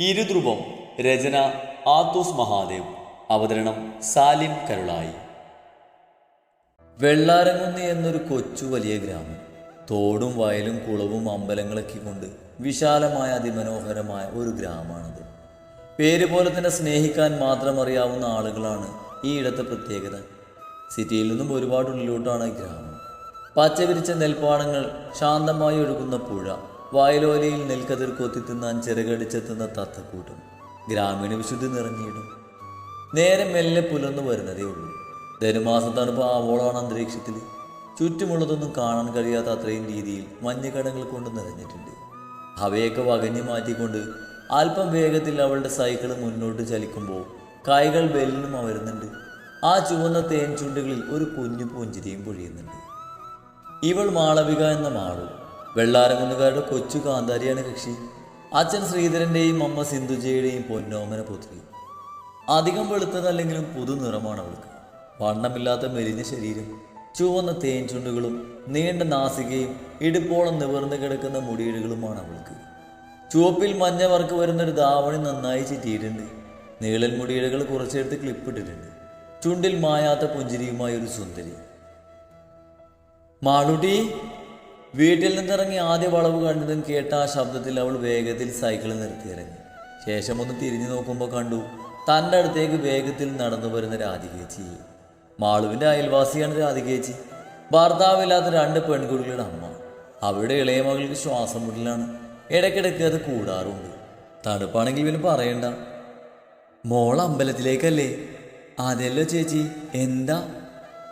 ഇരുധ്രുവം രചന ആത്തൂസ് മഹാദേവ് അവതരണം സാലിം കരുളായി. വെള്ളാരംകുന്ന് എന്നൊരു കൊച്ചു വലിയ ഗ്രാമം. തോടും വയലും കുളവും അമ്പലങ്ങളൊക്കെ കൊണ്ട് വിശാലമായ അതിമനോഹരമായ ഒരു ഗ്രാമമാണത്. പേര് പോലെ തന്നെ സ്നേഹിക്കാൻ മാത്രം അറിയാവുന്ന ആളുകളാണ് ഈ ഇടത്തെ പ്രത്യേകത. സിറ്റിയിൽ നിന്നും ഒരുപാട് ഉള്ളിലോട്ടാണ് ഗ്രാമം. പച്ചവിരിച്ച നെൽപ്പാടങ്ങൾ ശാന്തമായി ഒഴുകുന്ന പുഴ വയലോലയിൽ നെൽക്കതിർ കൊത്തി തിന്നാൻ ചിറകടിച്ചെത്തുന്ന തത്തക്കൂട്ടം ഗ്രാമീണ വിശുദ്ധി നിറഞ്ഞിടും. നേരെ മെല്ലെ പുലർന്നു വരുന്നതേ ഉള്ളൂ. ധനുമാസ തണുപ്പ് ആവോളാണ് അന്തരീക്ഷത്തിൽ ചുറ്റുമുള്ളതൊന്നും കാണാൻ കഴിയാത്ത അത്രയും രീതിയിൽ മഞ്ഞുകടങ്ങൾ കൊണ്ട് നിറഞ്ഞിട്ടുണ്ട്. അവയൊക്കെ വകഞ്ഞു മാറ്റിക്കൊണ്ട് അല്പം വേഗത്തിൽ അവളുടെ സൈക്കിൾ മുന്നോട്ട് ചലിക്കുമ്പോൾ കൈകൾ ബെല്ലിനും വരുന്നുണ്ട് ആ ചുവന്ന തേൻ ചുണ്ടുകളിൽ ഒരു കുഞ്ഞു പുഞ്ചിരിയും പൊഴിയുന്നുണ്ട്. ഇവൾ മാളവിക എന്ന മാളു. വെള്ളാരംകുന്നുകാരുടെ കൊച്ചു കാന്താരിയാണ് കക്ഷി. അച്ഛൻ ശ്രീധരന്റെയും അമ്മ സിന്ധുജയുടെയും പൊന്നോമന പുത്രി. അധികം വെളുത്തതല്ലെങ്കിലും പുതു നിറമാണ് അവൾക്ക്. വണ്ണമില്ലാത്ത മെലിഞ്ഞ ശരീരം ചുവന്ന തേൻ ചുണ്ടുകളും നീണ്ട നാസികയും ഇടുപ്പോളം നിവർന്നു കിടക്കുന്ന മുടിയിടുകളുമാണ് അവൾക്ക്. ചുവപ്പിൽ മഞ്ഞ വർക്ക് വരുന്നൊരു ദാവണി നന്നായി ചിറ്റിയിട്ടുണ്ട്. നീളൻ മുടിയിഴകൾ കുറച്ചെടുത്ത് ക്ലിപ്പിട്ടിട്ടുണ്ട്. ചുണ്ടിൽ മായാത്ത പുഞ്ചിരിയുമായ ഒരു സുന്ദരി. മാളുട്ടി വീട്ടിൽ നിന്നിറങ്ങി ആദ്യ വളവ് കണ്ടതും കേട്ട ആ ശബ്ദത്തിൽ അവൾ വേഗത്തിൽ സൈക്കിൾ നിർത്തിയിറങ്ങി. ശേഷം ഒന്ന് തിരിഞ്ഞു നോക്കുമ്പോൾ കണ്ടു തന്റെ അടുത്തേക്ക് വേഗത്തിൽ നടന്നു വരുന്ന രാധികേച്ചി. മാളുവിന്റെ അയൽവാസിയാണ് രാധികേച്ചി. ഭർത്താവില്ലാത്ത രണ്ട് പെൺകുട്ടികളുടെ അമ്മ. അവരുടെ ഇളയ മകൾക്ക് ശ്വാസം മുട്ടിലാണ്. ഇടയ്ക്കിടയ്ക്ക് അത് കൂടാറുണ്ട്. തണുപ്പാണെങ്കിൽ പിന്നെ പറയണ്ട. മോൾ അമ്പലത്തിലേക്കല്ലേ? അതെല്ലോ ചേച്ചി എന്താ?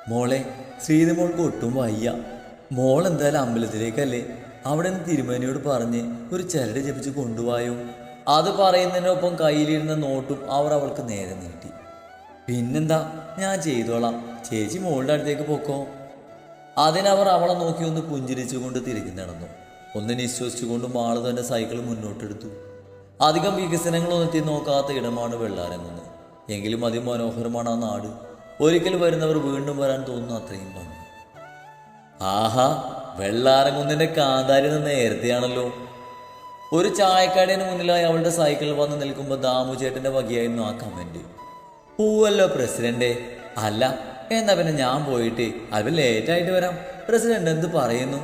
മോളെ ശ്രീധ മോൾക്ക് ഒട്ടും വയ്യ. മോൾ എന്തായാലും അമ്പലത്തിലേക്കല്ലേ? അവിടെ നിന്ന് തിരുമേനിയോട് പറഞ്ഞ് ഒരു ചരട് ജപിച്ച് കൊണ്ടുപോയോ? അത് പറയുന്നതിനൊപ്പം കയ്യിലിരുന്ന നോട്ടും അവർ അവൾക്ക് നേരെ നീട്ടി. പിന്നെന്താ? ഞാൻ ചെയ്തോളാം. ചേച്ചി മോളുടെ അടുത്തേക്ക് പൊക്കോ. അതിനവർ അവളെ നോക്കി ഒന്ന് പുഞ്ചിരിച്ചുകൊണ്ട് തിരിഞ്ഞു നടന്നു. ഒന്ന് നിശ്വസിച്ചുകൊണ്ട് മാൾ തന്നെ സൈക്കിൾ മുന്നോട്ടെടുത്തു. അധികം വികസനങ്ങളൊന്നും എത്തി നോക്കാത്ത ഇടമാണ് വെള്ളാരങ്ങുന്നത് എങ്കിലും അതിമനോഹരമാണ് ആ നാട്. ഒരിക്കൽ വരുന്നവർ വീണ്ടും വരാൻ തോന്നുന്നു അത്രയും ഭംഗി. ആഹാ വെള്ളാരങ്കുന്നിന്റെ കാന്താരി നേരത്തെയാണല്ലോ. ഒരു ചായക്കടയിന് മുന്നിലായി അവളുടെ സൈക്കിൾ വന്ന് നിൽക്കുമ്പോൾ ദാമു ചേട്ടന്റെ വകയായിരുന്നു ആ കമന്റ്. പൂവല്ലോ പ്രസിഡന്റ്. അല്ല എന്നാ പിന്നെ ഞാൻ പോയിട്ട് അത് ലേറ്റായിട്ട് വരാം. പ്രസിഡന്റ് എന്ത് പറയുന്നു?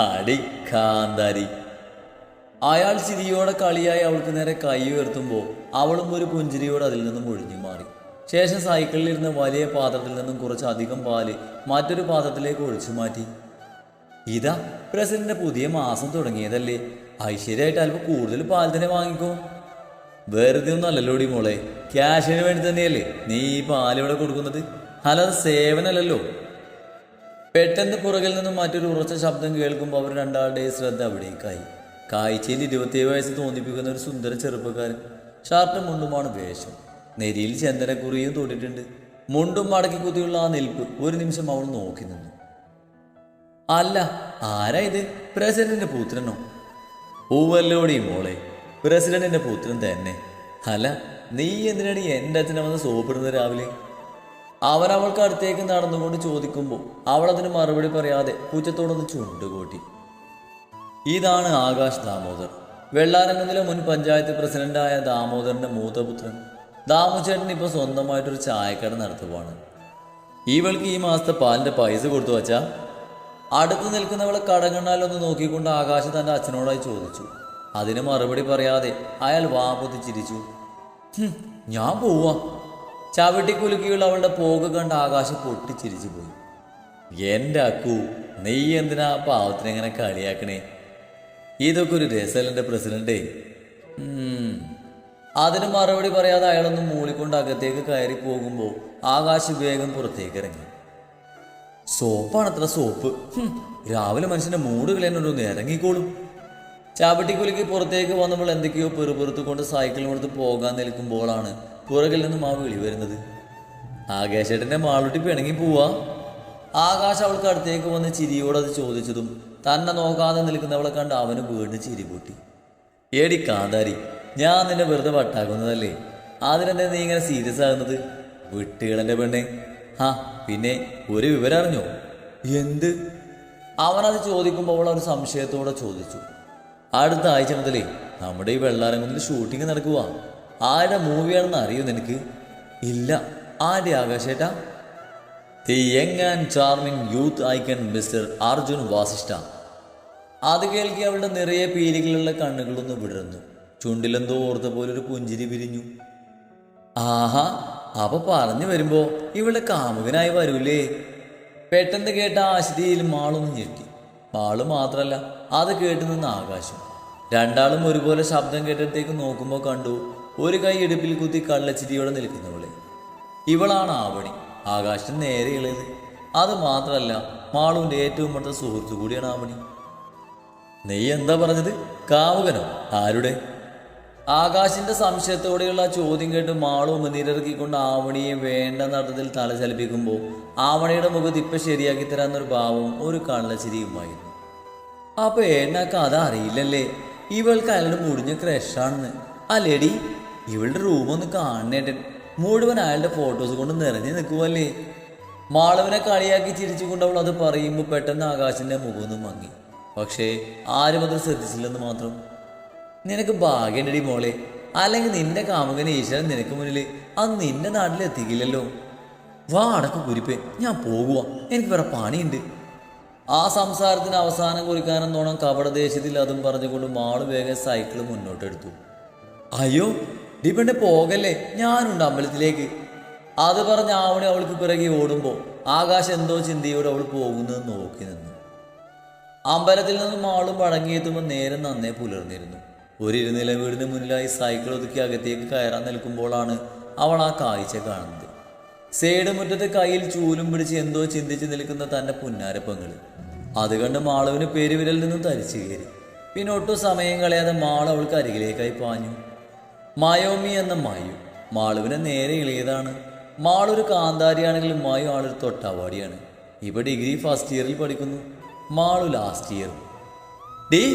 അടി കാന്താരി. അയാൾ ചിരിയോടെ കളിയായി അവൾക്ക് നേരെ കൈ ഉയർത്തുമ്പോൾ അവളും ഒരു പുഞ്ചിരിയോടെ അതിൽ നിന്നും ഒഴിഞ്ഞു ശേഷം സൈക്കിളിൽ ഇരുന്ന വലിയ പാത്രത്തിൽ നിന്നും കുറച്ചധികം പാൽ മറ്റൊരു പാത്രത്തിലേക്ക് ഒഴിച്ചു മാറ്റി. ഇതാ പ്രസിഡന്റ് പുതിയ മാസം തുടങ്ങിയതല്ലേ? ഐശ്വര്യമായിട്ട് അല്പം കൂടുതൽ പാൽ തന്നെ വാങ്ങിക്കോ. വെറുതെ ഒന്നും അല്ലല്ലോടി മോളെ. ക്യാഷിന് വേണ്ടി തന്നെയല്ലേ നീ ഈ പാൽ ഇവിടെ കൊടുക്കുന്നത്? അല്ലാതെ സേവനല്ലല്ലോ പെട്ടെന്ന് പുറകിൽ നിന്നും മറ്റൊരു ഉറച്ച ശബ്ദം കേൾക്കുമ്പോൾ അവർ രണ്ടാളുടെയും ശ്രദ്ധ അവിടേക്കായി. കാഴ്ചയിൽ ഇരുപത്തിയേഴ് വയസ്സ് തോന്നിപ്പിക്കുന്ന ഒരു സുന്ദര ചെറുപ്പക്കാരൻ. ഷർട്ടും മുണ്ടുമാണ് വേഷം. നെരിയിൽ ചന്ദനക്കുറിയും തൊട്ടിട്ടുണ്ട്. മുണ്ടും മടക്കി കുത്തിയുള്ള ആ നിൽപ്പ് ഒരു നിമിഷം അവൾ നോക്കി നിന്നു. അല്ല ആരാ ഇത്? പ്രസിഡന്റിന്റെ പുത്രനോ? പൂവല്ലോടി മോളെ പ്രസിഡന്റിന്റെ പുത്രൻ തന്നെ. അല്ല നീ എന്തിനാണ് എന്റെ അച്ഛനെ വന്ന് സോപ്പിടുന്നത് രാവിലെ? അവൻ അവൾക്ക് അടുത്തേക്ക് നടന്നുകൊണ്ട് ചോദിക്കുമ്പോൾ അവൾ അതിന് മറുപടി പറയാതെ പൂച്ചത്തോടൊന്ന് ചുണ്ടുകൂട്ടി. ഇതാണ് ആകാശ് ദാമോദർ. വെള്ളാരംഗത്തിലെ മുൻ പഞ്ചായത്ത് പ്രസിഡന്റായ ദാമോദറിന്റെ മൂത്തപുത്രൻ. ദാമുചേട്ടൻ ഇപ്പോൾ സ്വന്തമായിട്ടൊരു ചായക്കട നടത്തുവാണ്. ഇവൾക്ക് ഈ മാസത്തെ പാലിന്റെ പൈസ കൊടുത്തു വച്ചാ അടുത്ത് നിൽക്കുന്നവളെ കടങ്ങണാലൊന്ന് നോക്കിക്കൊണ്ട് ആകാശ് തന്റെ അച്ഛനോടായി ചോദിച്ചു. അതിന് മറുപടി പറയാതെ അയാൾ വാപ്പൊത്തി ചിരിച്ചു "ഹും, ഞാൻ പോവാ. ചവിട്ടിക്കുലുക്കിയുള്ള അവളുടെ പോക കണ്ട് ആകാശം പൊട്ടിച്ചിരിച്ചു പോയി. എന്റെ അക്കു നീ എന്തിനാ പാവത്തിനെ ഇങ്ങനെ കളിയാക്കണേ? ഇതൊക്കെ ഒരു രസലന്റെ പ്രസിഡന്റേ? ഉം. അതിന് മറുപടി പറയാതെ അയാളൊന്ന് മൂളിക്കൊണ്ട് അകത്തേക്ക് കയറി പോകുമ്പോൾ ആകാശ് വേഗം പുറത്തേക്ക് ഇറങ്ങി. സോപ്പാണത്ര സോപ്പ്. രാവിലെ മനുഷ്യന്റെ മൂട് കളയാനൊന്ന് ഇറങ്ങിക്കോളും. ചാവട്ടിക്കുലുക്കി പുറത്തേക്ക് വന്നപ്പോൾ എന്തൊക്കെയോ പെറുപെറുത്തുകൊണ്ട് കൊണ്ട് സൈക്കിൾ കൊടുത്ത് പോകാൻ നിൽക്കുമ്പോഴാണ് പുറകിൽ നിന്നും ആ വിളി വരുന്നത്. ആകാശേട്ടന്റെ മാളുട്ടി പിണങ്ങി പോവാ. ആകാശ് അവൾക്ക് അടുത്തേക്ക് വന്ന് ചിരിയോട് അത് ചോദിച്ചതും തന്നെ നോക്കാതെ നിൽക്കുന്നവളെ കണ്ട് അവന് വീണ്ടും ചിരി പൊട്ടി. ഏടി കാന്താരി ഞാൻ നിന്നെ വെറുതെ വട്ടാക്കുന്നതല്ലേ? അതിനെന്താ നീ ഇങ്ങനെ സീരിയസ് ആകുന്നത്? വിട്ടുകളെന്റെ പെണ്ണെ. ആ പിന്നെ ഒരു വിവരം അറിഞ്ഞോ? എന്ത്? അവനത് ചോദിക്കുമ്പോൾ അവൾ ഒരു സംശയത്തോടെ ചോദിച്ചു. അടുത്ത ആഴ്ച മുതലേ നമ്മുടെ ഈ വെള്ളാരംകുന്നിൽ ഷൂട്ടിംഗ് നടക്കുക ആരുടെ മൂവിയാണെന്ന് അറിയോ നിനക്ക്? ഇല്ല. ആരുടെ ആകാശേട്ടാ? The young and charming youth icon mister Arjun Vasishtha. അത് കേൾക്കി അവളുടെ നിറയെ പീലികളുള്ള കണ്ണുകളൊന്ന് വിടർന്നു. ചുണ്ടിലെന്തോ ഓർത്ത പോലെ ഒരു പുഞ്ചിരി പിരിഞ്ഞു ആഹാ അപ്പൊ പറഞ്ഞു വരുമ്പോ ഇവിടെ കാമുകനായി വരൂലേ? പെട്ടെന്ന് കേട്ട ആശ്രിയിൽ മാളൊന്ന് ഞെട്ടി. മാൾ മാത്രല്ല അത് കേട്ട് നിന്ന് ആകാശം. രണ്ടാളും ഒരുപോലെ ശബ്ദം കേട്ടിടത്തേക്ക് നോക്കുമ്പോൾ കണ്ടു ഒരു കൈ ഇടുപ്പിൽ കുത്തി കള്ളച്ചിരിയോടെ നിൽക്കുന്നവളെ. ഇവളാണ് ആവണി ആകാശം നേരെ ഇളയത്. അത് മാത്രല്ല മാളുവിന്റെ ഏറ്റവും അടുത്ത സുഹൃത്തു കൂടിയാണ് ആവണി. നീ എന്താ പറഞ്ഞത്? കാമുകനോ? ആരുടെ? ആകാശിന്റെ സംശയത്തോടെയുള്ള ചോദ്യം കേട്ട് മാളു മുന്നിലിറക്കിക്കൊണ്ട് ആവണിയെ വേണ്ട നടത്തത്തിൽ തല ചലിപ്പിക്കുമ്പോൾ ആവണിയുടെ മുഖത്ത് ഇപ്പൊ ശരിയാക്കി തരാന്നൊരു ഭാവവും ഒരു കള്ളച്ചിരിയുമായിരുന്നു അപ്പൊ എന്നൊക്കെ അത് അറിയില്ലല്ലേ? ഇവൾക്ക് അയാളുടെ മുടിഞ്ഞ ക്രഷാണെന്ന്. അല്ലേടി? ഇവളുടെ റൂമൊന്ന് കാണണേട്ടൻ മുഴുവൻ അയാളുടെ ഫോട്ടോസ് കൊണ്ട് നിറഞ്ഞു നിൽക്കുമല്ലേ മാളവിനെ കളിയാക്കി ചിരിച്ചുകൊണ്ട് അവൾ അത് പറയുമ്പോൾ പെട്ടെന്ന് ആകാശിന്റെ മുഖമൊന്നും മങ്ങി. പക്ഷേ ആരും അത് ശ്രദ്ധിച്ചില്ലെന്ന് മാത്രം നിനക്ക് ഭാഗ്യണ്ടടി മോളെ. അല്ലെങ്കിൽ നിന്റെ കാമുകൻ ഈശ്വരൻ നിനക്ക് മുന്നിൽ അത് നിന്റെ നാട്ടിലെത്തിക്കില്ലല്ലോ വാ അടക്ക കുരിപ്പേ ഞാൻ പോകുക എനിക്ക് വേറെ പണിയുണ്ട്. ആ സംസാരത്തിന് അവസാനം കുറിക്കാനെന്നോണം കപടദേശത്തിൽ അതും പറഞ്ഞുകൊണ്ട് മാൾ വേഗം സൈക്കിൾ മുന്നോട്ടെടുത്തു. അയ്യോ ഡിപെണ്ട് പോകല്ലേ? ഞാനുണ്ട് അമ്പലത്തിലേക്ക്. അത് പറഞ്ഞ ആവണി അവൾക്ക് പിറകെ ഓടുമ്പോൾ ആകാശം എന്തോ ചിന്തയോടെ അവൾ പോകുന്നത് നോക്കി നിന്നു. അമ്പലത്തിൽ നിന്നും ആളും മടങ്ങിയെത്തുമ്പോൾ നേരം നന്നേ പുലർന്നിരുന്നു. ഒരു ഇരുനില വീടിന് മുന്നിലായി സൈക്കിൾ ഒതുക്കി അകത്തേക്ക് കയറാൻ നിൽക്കുമ്പോഴാണ് അവൾ ആ കാഴ്ച കാണുന്നത്. സേഡ് മുറ്റത്ത് കയ്യിൽ ചൂലും പിടിച്ച് എന്തോ ചിന്തിച്ച് നിൽക്കുന്ന തന്റെ പുന്നാരപ്പങ്ങൾ അത് കണ്ട് മാളവിന് പെരുവിരൽ നിന്നും തരിച്ചു കയറി. പിന്നെ ഒട്ടും സമയം കളയാതെ മാള അവൾക്ക് അരികിലേക്കായി പാഞ്ഞു. മായോമി എന്ന മായു. മാളുവിനെ നേരെ ഇളിയതാണ്. മാളൊരു കാന്താരിയാണെങ്കിലും മായു ആളൊരു തൊട്ടാവാടിയാണ്. ഇപ്പൊ ഡിഗ്രി ഫസ്റ്റ് ഇയറിൽ പഠിക്കുന്നു. Malu last year. ഡീ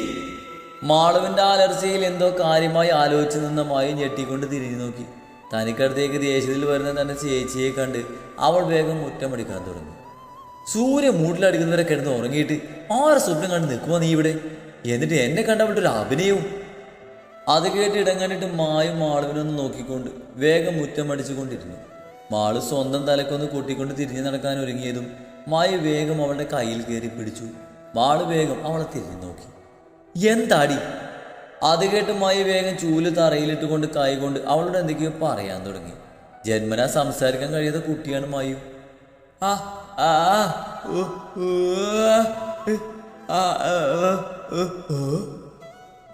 മാളുവിന്റെ അലർച്ചയിൽ എന്തോ കാര്യമായി ആലോചിച്ചു നിന്ന മായു ഞെട്ടിക്കൊണ്ട് തിരിഞ്ഞു നോക്കി. തനിക്കടുത്തേക്ക് ദേഷ്യത്തിൽ വരുന്ന തന്റെ ചേച്ചിയെ കണ്ട് അവൾ വേഗം മുറ്റമടിക്കാൻ തുടങ്ങി. സൂര്യ മൂട്ടിലടിക്കുന്നവരെ കിടന്ന് ഉറങ്ങിയിട്ട് ആരെ സ്വപ്നം കണ്ട് നിൽക്കുമോ നീ ഇവിടെ? എന്നിട്ട് എന്നെ കണ്ട ഒരു അഭിനയവും. അത് കേട്ട് ഇടങ്ങാനിട്ട് മായും മാളുവിനൊന്ന് നോക്കിക്കൊണ്ട് വേഗം മുറ്റമടിച്ചുകൊണ്ടിരുന്നു. മാൾ സ്വന്തം തലക്കൊന്ന് കൂട്ടിക്കൊണ്ട് തിരിഞ്ഞു നടക്കാൻ ഒരുങ്ങിയതും മായ വേഗം അവളുടെ കയ്യിൽ കയറി പിടിച്ചു. മാൾ വേഗം അവളെ തിരിഞ്ഞു നോക്കി. എന്താടി? അത് കേട്ട് മായ വേഗം ചൂൽ തറയിലിട്ട് കൊണ്ട് കൈകൊണ്ട് അവളോട് എന്തൊക്കെയോ പറയാൻ തുടങ്ങി. ജന്മന സംസാരിക്കാൻ കഴിയാത്ത കുട്ടിയാണ് മായു. ആ ആ.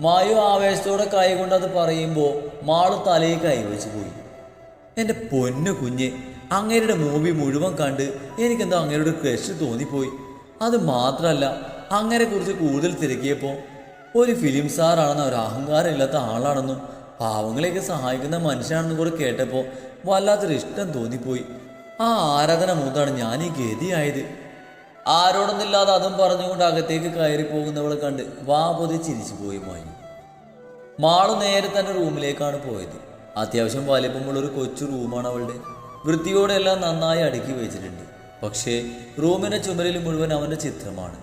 മായു ആവേശത്തോടെ കൈ കൊണ്ട് അത് പറയുമ്പോൾ മാൾ തലയിൽ കൈവച്ച് പോയി. എന്റെ പൊന്നു കുഞ്ഞ് അങ്ങേരുടെ മൂവി മുഴുവൻ കണ്ട് എനിക്കെന്തോ അങ്ങേരുടെ ക്രഷ് തോന്നിപ്പോയി. അത് മാത്രമല്ല അങ്ങനെ കുറിച്ച് കൂടുതൽ തിരക്കിയപ്പോൾ ഒരു ഫിലിം സ്റ്റാറാണെന്ന് ഒരു അഹങ്കാരം ഇല്ലാത്ത ആളാണെന്നും പാവങ്ങളെയൊക്കെ സഹായിക്കുന്ന മനുഷ്യനാണെന്നും കൂടെ കേട്ടപ്പോൾ വല്ലാത്തൊരു ഇഷ്ടം തോന്നിപ്പോയി. ആ ആരാധന മൂത്താണ് ഞാൻ ഈ ഗതിയായത്. ആരോടൊന്നില്ലാതെ അതും പറഞ്ഞുകൊണ്ട് അകത്തേക്ക് കയറി പോകുന്നവളെ കണ്ട് വാ പൊതി ചിരിച്ചു പോയി മായി മാൾ നേരെ തന്നെ റൂമിലേക്കാണ് പോയത്. അത്യാവശ്യം വലിപ്പമുള്ളൊരു കൊച്ചു റൂമാണ് അവളുടെ. വൃത്തിയോടെ എല്ലാം നന്നായി അടുക്കി വെച്ചിട്ടുണ്ട്. പക്ഷേ റൂമിന്റെ ചുമരിൽ മുഴുവൻ അവന്റെ ചിത്രമാണ്.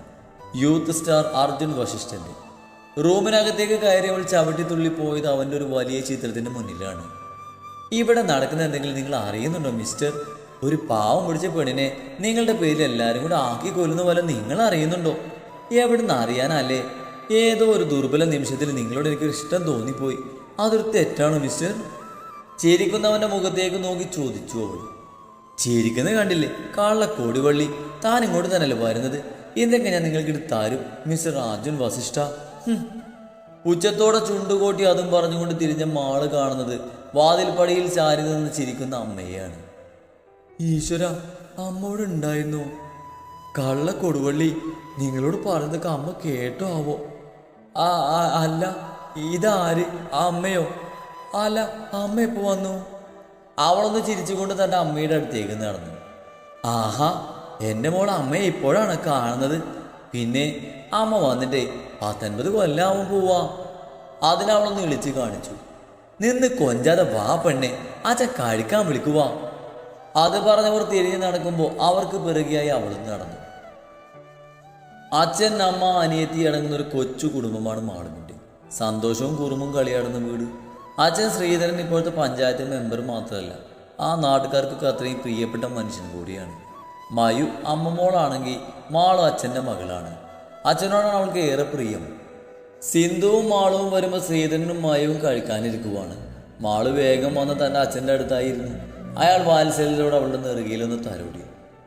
യൂത്ത് സ്റ്റാർ അർജുൻ വശിഷ്ഠന്റെ. റൂമിനകത്തേക്ക് കയറി അവൾ ചവിട്ടിത്തുള്ളി പോയത് അവന്റെ ഒരു വലിയ ചിത്രത്തിന്റെ മുന്നിലാണ്. ഇവിടെ നടക്കുന്ന എന്തെങ്കിലും നിങ്ങൾ അറിയുന്നുണ്ടോ മിസ്റ്റർ? ഒരു പാവം പിടിച്ച പെണ്ണിനെ നിങ്ങളുടെ പേരിൽ എല്ലാവരും കൂടെ ആക്കി കൊല്ലുന്ന പോലെ നിങ്ങൾ അറിയുന്നുണ്ടോ? എവിടുന്ന് അറിയാനല്ലേ? ഏതോ ഒരു ദുർബല നിമിഷത്തിൽ നിങ്ങളോട് എനിക്കൊരു ഇഷ്ടം തോന്നിപ്പോയി. അതൊരു തെറ്റാണോ മിസ്റ്റർ? ചിരിക്കുന്നവന്റെ മുഖത്തേക്ക് നോക്കി ചോദിച്ചു അവൾ. ചിരിക്കുന്നത് കണ്ടില്ലേ കള്ളക്കോടി വള്ളി താൻ ഇങ്ങോട്ട് തന്നെയല്ലേ വരുന്നത്? എന്തൊക്കെ ഞാൻ നിങ്ങൾക്കിട്ട് താരും മിസ്റ്റർ അർജുൻ വസിഷ്ഠ. ഉച്ചത്തോടെ ചുണ്ടുകൂട്ടി അതും പറഞ്ഞുകൊണ്ട് തിരിഞ്ഞ മാൾ കാണുന്നത് വാതിൽപ്പടിയിൽ ചാരി നിന്ന് ചിരിക്കുന്ന അമ്മയെയാണ്. ഈശ്വര അമ്മയോട് ഉണ്ടായിരുന്നു. കള്ള കൊടുവള്ളി നിങ്ങളോട് പറഞ്ഞതൊക്കെ അമ്മ കേട്ടോ ആവോ? ആ ആ, അല്ല ഇതാര്? ആ അമ്മയോ? അല്ല അമ്മ എപ്പോ വന്നു? അവളൊന്ന് ചിരിച്ചുകൊണ്ട് തന്റെ അമ്മയുടെ അടുത്തേക്ക് നടന്നു. ആഹാ എന്റെ മോൾ അമ്മയെ ഇപ്പോഴാണ് കാണുന്നത്. പിന്നെ അമ്മ വന്നിട്ടേ പത്തൊൻപത് കൊല്ലാവും പോവാ. അതിനവളൊന്ന് വിളിച്ച് കാണിച്ചു. നിന്ന് കൊഞ്ചാതെ വാ പെണ്ണെ അച്ഛ കഴിക്കാൻ വിളിക്കുവാ. അത് പറഞ്ഞവർ തിരിഞ്ഞു നടക്കുമ്പോൾ അവർക്ക് പിറകെയായി അവളും നടന്നു. അച്ഛൻ അമ്മ അനിയത്തി അടങ്ങുന്ന ഒരു കൊച്ചു കുടുംബമാണ് മാളുമിന്റെ സന്തോഷവും കുറുമും കളിയാടുന്ന വീട്. അച്ഛൻ ശ്രീധരൻ ഇപ്പോഴത്തെ പഞ്ചായത്ത് മെമ്പർ മാത്രമല്ല ആ നാട്ടുകാർക്കൊക്കെ അത്രയും പ്രിയപ്പെട്ട മനുഷ്യൻ കൂടിയാണ്. മയു അമ്മമോളാണെങ്കിൽ മാളും അച്ഛന്റെ മകളാണ്. അച്ഛനോടാണ് അവൾക്ക് ഏറെ പ്രിയം. സിന്ധുവും മാളവും വരുമ്പോൾ ശ്രീധരനും മയവും കഴിക്കാനിരിക്കുവാണ്. മാൾ വേഗം വന്ന് തന്റെ അച്ഛന്റെ അടുത്തായിരുന്നു. അയാൾ വാത്സല്യത്തോടെ അവളുടെ നെറുകയിലൊന്ന് തലോടി.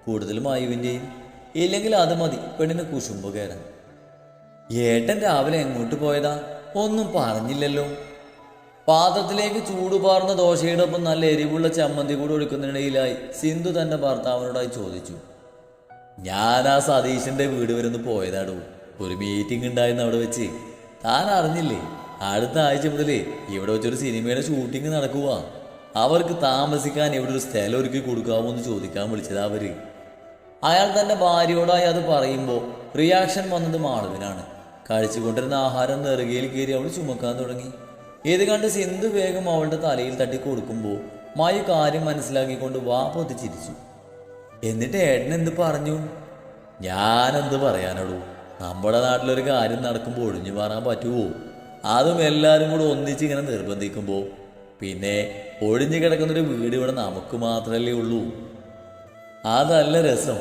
കൂടുതൽ മായുവിന്റെയും ഇല്ലെങ്കിൽ അത് മതി പെണ്ണിന് കുശുമ്പ് കയറാൻ ഏട്ടൻ രാവിലെ എങ്ങോട്ട് പോയതാ? ഒന്നും പറഞ്ഞില്ലല്ലോ. പാത്രത്തിലേക്ക് ചൂടുപാർന്ന ദോശയുടെ ഒപ്പം നല്ല എരിവുള്ള ചമ്മന്തി കൂടെ ഒഴുക്കുന്നതിനിടയിലായി സിന്ധു തന്റെ ഭർത്താവിനോടായി ചോദിച്ചു. ഞാൻ ആ സതീശന്റെ വീട് വരെ ഒന്ന് പോയതാടോ. ഒരു മീറ്റിംഗ് ഉണ്ടായിരുന്നു അവിടെ വെച്ച്. താൻ അറിഞ്ഞില്ലേ? അടുത്ത ആഴ്ച മുതൽ ഇവിടെ വെച്ചൊരു സിനിമയുടെ ഷൂട്ടിംഗ് നടക്കുക അവർക്ക് താമസിക്കാൻ ഇവിടെ ഒരു സ്ഥലം ഒരുക്കി കൊടുക്കാമോ എന്ന് ചോദിക്കാൻ വിളിച്ചതാ അവർ. അയാൾ തന്റെ ഭാര്യയോടായി അത് പറയുമ്പോൾ റിയാക്ഷൻ വന്നത് മാളുവിനാണ്. കഴിച്ചുകൊണ്ടിരുന്ന ആഹാരം നെറുകയിൽ കയറി അവൾ ചുമക്കാൻ തുടങ്ങി. ഇത് കണ്ട് സിന്ധു വേഗം അവളുടെ തലയിൽ തട്ടി കൊടുക്കുമ്പോൾ മായ കാര്യം മനസ്സിലാക്കിക്കൊണ്ട് വാ പൊതിച്ചിരിച്ചു എന്നിട്ട് ഏട്ടൻ എന്ത് പറഞ്ഞു? ഞാനെന്ത് പറയാനുള്ളൂ? നമ്മുടെ നാട്ടിലൊരു കാര്യം നടക്കുമ്പോൾ ഒഴിഞ്ഞു മാറാൻ പറ്റുമോ അതും എല്ലാവരും കൂടെ ഒന്നിച്ച് ഇങ്ങനെ നിർബന്ധിക്കുമ്പോൾ പിന്നെ ഒഴിഞ്ഞു കിടക്കുന്നൊരു വീട് ഇവിടെ നമുക്ക് മാത്രമല്ലേ ഉള്ളൂ. അതല്ല രസം.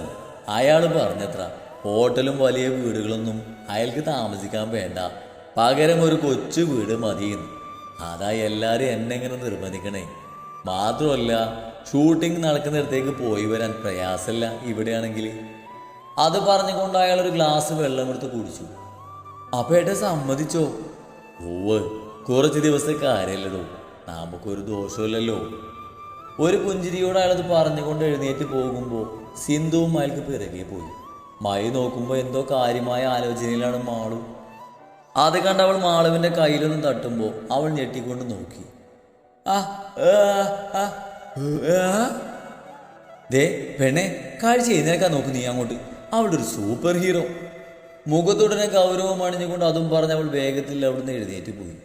അയാൾ പറഞ്ഞത്ര ഹോട്ടലും വലിയ വീടുകളൊന്നും അയാൾക്ക് താമസിക്കാൻ വേണ്ട. പകരം ഒരു കൊച്ചു വീട് മതിയെന്ന്. അതാ എല്ലാരും എന്നെ ഇങ്ങനെ നിർബന്ധിക്കണേ. മാത്രമല്ല ഷൂട്ടിംഗ് നടക്കുന്നിടത്തേക്ക് പോയി വരാൻ പ്രയാസമില്ല ഇവിടെയാണെങ്കിൽ. അത് പറഞ്ഞുകൊണ്ട് അയാൾ ഒരു ഗ്ലാസ് വെള്ളം എടുത്ത് കുടിച്ചു. അപ്പൊ ഏട്ടാ സമ്മതിച്ചോ? ഓവ് കുറച്ച് ദിവസത്തെ കാര്യമല്ലടോ. നമുക്കൊരു ദോഷമില്ലല്ലോ. ഒരു പുഞ്ചിരിയോട് അയാളത് പറഞ്ഞുകൊണ്ട് എഴുന്നേറ്റ് പോകുമ്പോൾ സിന്ധുവും അയാൾക്ക് പിറകെ പോയി. മൈ നോക്കുമ്പോൾ എന്തോ കാര്യമായ ആലോചനയിലാണ് മാളു. അത് കണ്ട് അവൾ മാളവിന്റെ കയ്യിലൊന്ന് തട്ടുമ്പോൾ അവൾ ഞെട്ടിക്കൊണ്ട് നോക്കി. ആ. ദേ പെണ്ണെ കാഴ്ച എഴുന്നേൽക്കാൻ നോക്ക് നീ അങ്ങോട്ട്. അവളുടെ ഒരു സൂപ്പർ ഹീറോ. മുഖത്തുടനെ ഗൗരവം അണിഞ്ഞുകൊണ്ട് അതും പറഞ്ഞ് അവൾ വേഗത്തിൽ അവിടുന്ന് എഴുന്നേറ്റ് പോയി.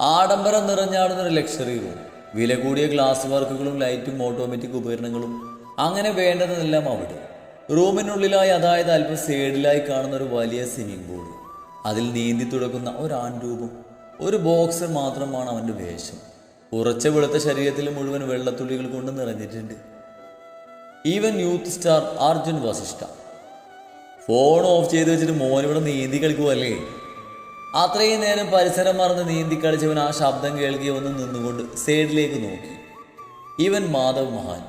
ആഡംബരം നിറഞ്ഞാടുന്നൊരു ലക്ഷറി റൂം വില കൂടിയ ഗ്ലാസ് വർക്കുകളും ലൈറ്റും ഓട്ടോമാറ്റിക് ഉപകരണങ്ങളും. അങ്ങനെ വേണ്ടതെല്ലാം അവിടെ. റൂമിനുള്ളിലായി അതായത് അല്പം സൈഡിലായി കാണുന്ന ഒരു വലിയ സ്വിമ്മിംഗ് പൂൾ അതിൽ നീന്തി തുടക്കുന്ന ഒരു ആൺരൂപം ഒരു ബോക്സർ മാത്രമാണ് അവന്റെ വേഷം. ഉറച്ച വെളുത്ത ശരീരത്തിൽ മുഴുവൻ വെള്ളത്തുള്ളികൾ കൊണ്ട് നിറഞ്ഞിട്ടുണ്ട്. Even youth star Arjun Vasishtha. Phone off ചെയ്ത് വെച്ചിട്ട് മോൻ ഇവിടെ നീന്തി കളിക്കുമല്ലേ അത്രയും നേരം പരിസരം മറന്ന് നീന്തി കളിച്ചവൻ ആ ശബ്ദം കേൾക്കി ഒന്ന് നിന്നുകൊണ്ട് സൈഡിലേക്ക് നോക്കി. ഇവൻ മാധവ് മഹാൻ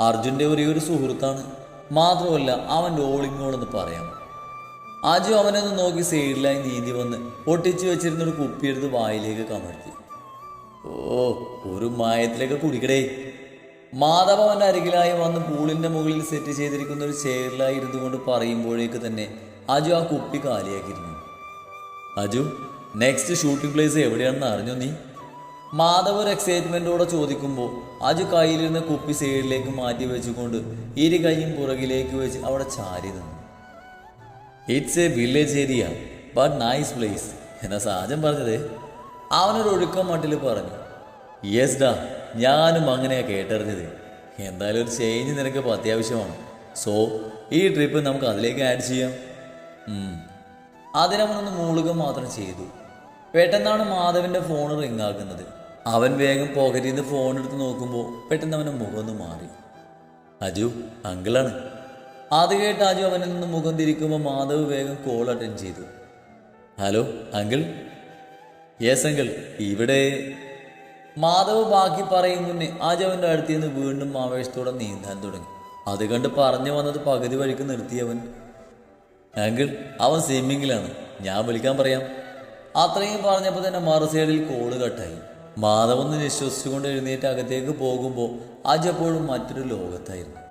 അർജുന്റെ ഒരേ ഒരു സുഹൃത്താണ്. മാത്രമല്ല അവൻ റോളിങ്ങോടെന്ന് പറയാം. ആജു അവനൊന്ന് നോക്കി സൈഡിലായി നീന്തി വന്ന് പൊട്ടിച്ചു വെച്ചിരുന്ന ഒരു കുപ്പിയെടുത്ത് വായിലേക്ക് കമഴ്ത്തി. ഓ ഒരു മായത്തിലേക്ക് കുടിക്കടേ. മാധവ അവന്റെ അരികിലായി വന്ന് പൂളിന്റെ മുകളിൽ സെറ്റ് ചെയ്തിരിക്കുന്ന ഒരു ചെയറിലായി ഇരുന്നു കൊണ്ട് പറയുമ്പോഴേക്ക് തന്നെ അജു ആ കുപ്പി കാലിയാക്കിയിരുന്നു അജു നെക്സ്റ്റ് ഷൂട്ടിംഗ് പ്ലേസ് എവിടെയാണെന്ന് അറിഞ്ഞു നീ? മാധവ് ഒരു എക്സൈറ്റ്മെന്റോടെ ചോദിക്കുമ്പോൾ അജു കയ്യിലിരുന്ന കുപ്പി സൈഡിലേക്ക് മാറ്റി വെച്ചുകൊണ്ട് ഇരു കൈയും പുറകിലേക്ക് വെച്ച് അവിടെ ചാരി നിന്നു. It's a village area but nice place എന്നാ സാജൻ പറഞ്ഞത്? അവനൊരു ഒഴുക്കം മട്ടിൽ പറഞ്ഞു. യെസ് ഡാ ഞാനും അങ്ങനെയാണ് കേട്ടറിഞ്ഞത്. എന്തായാലും ഒരു ചേഞ്ച് നിനക്ക് ഇപ്പോൾ അത്യാവശ്യമാണ്. സോ ഈ ട്രിപ്പ് നമുക്ക് അതിലേക്ക് ആഡ് ചെയ്യാം. അതിനവനൊന്ന് മൂളുക മാത്രം ചെയ്തു. പെട്ടെന്നാണ് മാധവന്റെ ഫോൺ റിങ് ആക്കുന്നത് അവൻ വേഗം പോക്കറ്റിൽ നിന്ന് ഫോൺ എടുത്ത് നോക്കുമ്പോൾ പെട്ടെന്ന് അവന്റെ മുഖം ഒന്ന് മാറി. അജു അങ്കിളാണ് കേട്ട് അജു അവനിൽ നിന്ന് മുഖം തിരിക്കുമ്പോൾ മാധവ് വേഗം കോൾ അറ്റൻഡ് ചെയ്തു. ഹലോ അങ്കിൾ യെസ് അങ്കിൾ ഇവിടെ മാധവ് ബാക്കി പറയും മുന്നേ അജു അവന്റെ അടുത്ത് നിന്ന് വീണ്ടും ആവേശത്തോടെ നീന്താൻ തുടങ്ങി. അത് കണ്ട് പറഞ്ഞു വന്നത് പകുതി വഴിക്ക് നിർത്തിയവൻ. അങ്കിൾ അവൻ സ്വിമ്മിങ്ങിലാണ് ഞാൻ വിളിക്കാൻ പറയാം. അത്രയും പറഞ്ഞപ്പോൾ തന്നെ മറു സൈഡിൽ കോൾ കട്ടായി മാധവൊന്ന് നിശ്വസിച്ചുകൊണ്ട് എഴുന്നേറ്റ് അകത്തേക്ക് പോകുമ്പോൾ അജ് എപ്പോഴും മറ്റൊരു ലോകത്തായിരുന്നു.